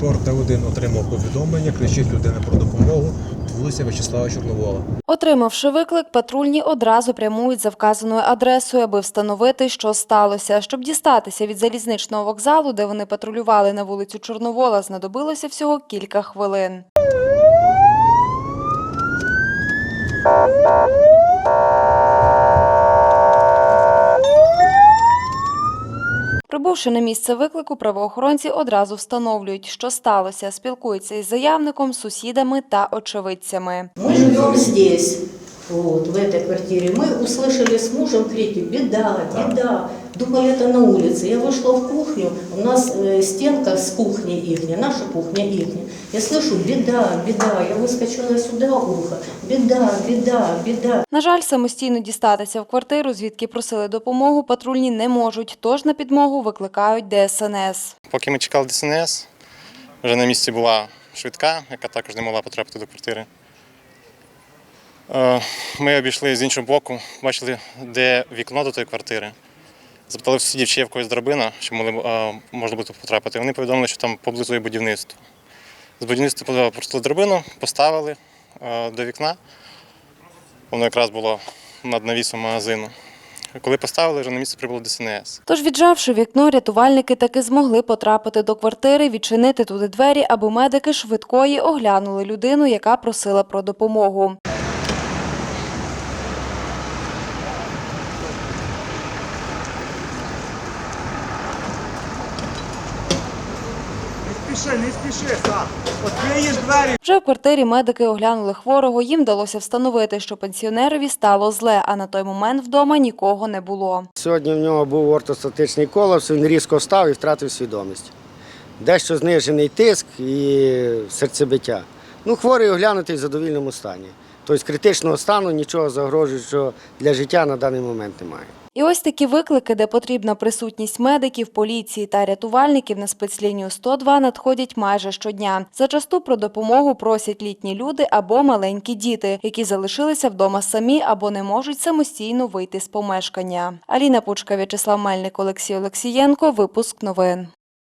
Світлор Т1 отримав повідомлення, кричить людина про допомогу. Вулиця В'ячеслава Чорновола. Отримавши виклик, патрульні одразу прямують за вказаною адресою, аби встановити, що сталося. Щоб дістатися від залізничного вокзалу, де вони патрулювали на вулицю Чорновола, знадобилося всього кілька хвилин. Прибувши на місце виклику, правоохоронці одразу встановлюють, що сталося, спілкуються із заявником, сусідами та очевидцями. Ми живемо здесь, вот, в этой квартире. Мы услышали с мужем крики «Беда! Беда!» Думали, это на улице. Я вышла в кухню, у нас э, стенка с кухни ихняя, наша кухня ихняя. Я слышу «Беда! Беда!» Я выскочила сюда ухо. «Беда! Беда! Беда!» На жаль, самостійно дістатися в квартиру, звідки просили допомогу, патрульні не можуть, тож на підмогу викликають ДСНС. Поки ми чекали ДСНС, вже на місці була швидка, яка також не могла потрапити до квартири. Е, Ми обійшли з іншого боку, бачили, де вікно до тої квартири. Запитали сусідів, чи є в когось драбина, що е, можна буде потрапити. Вони повідомили, що там поблизу є будівництво. З будівництва просто драбину поставили е, до вікна. Воно якраз було над навісом магазину. Коли поставили, вже на місце прибуло ДСНС. Тож, віджавши вікно, рятувальники таки змогли потрапити до квартири, відчинити туди двері, аби медики швидкої оглянули людину, яка просила про допомогу. Спіши, не спіши, Саш. Відкриєш двері. Вже в квартирі медики оглянули хворого. Їм вдалося встановити, що пенсіонерові стало зле, а на той момент вдома нікого не було. Сьогодні в нього був ортостатичний колапс, він різко встав і втратив свідомість. Дещо знижений тиск і серцебиття. Ну, хворий оглянутий в задовільному стані. Тобто критичного стану нічого загрожуючого для життя на даний момент немає. І ось такі виклики, де потрібна присутність медиків, поліції та рятувальників на спецлінію 102 надходять майже щодня. Зачасту про допомогу просять літні люди або маленькі діти, які залишилися вдома самі або не можуть самостійно вийти з помешкання. Аліна Пучка, В'ячеслав Мельник, Олексій Олексієнко. Випуск новин.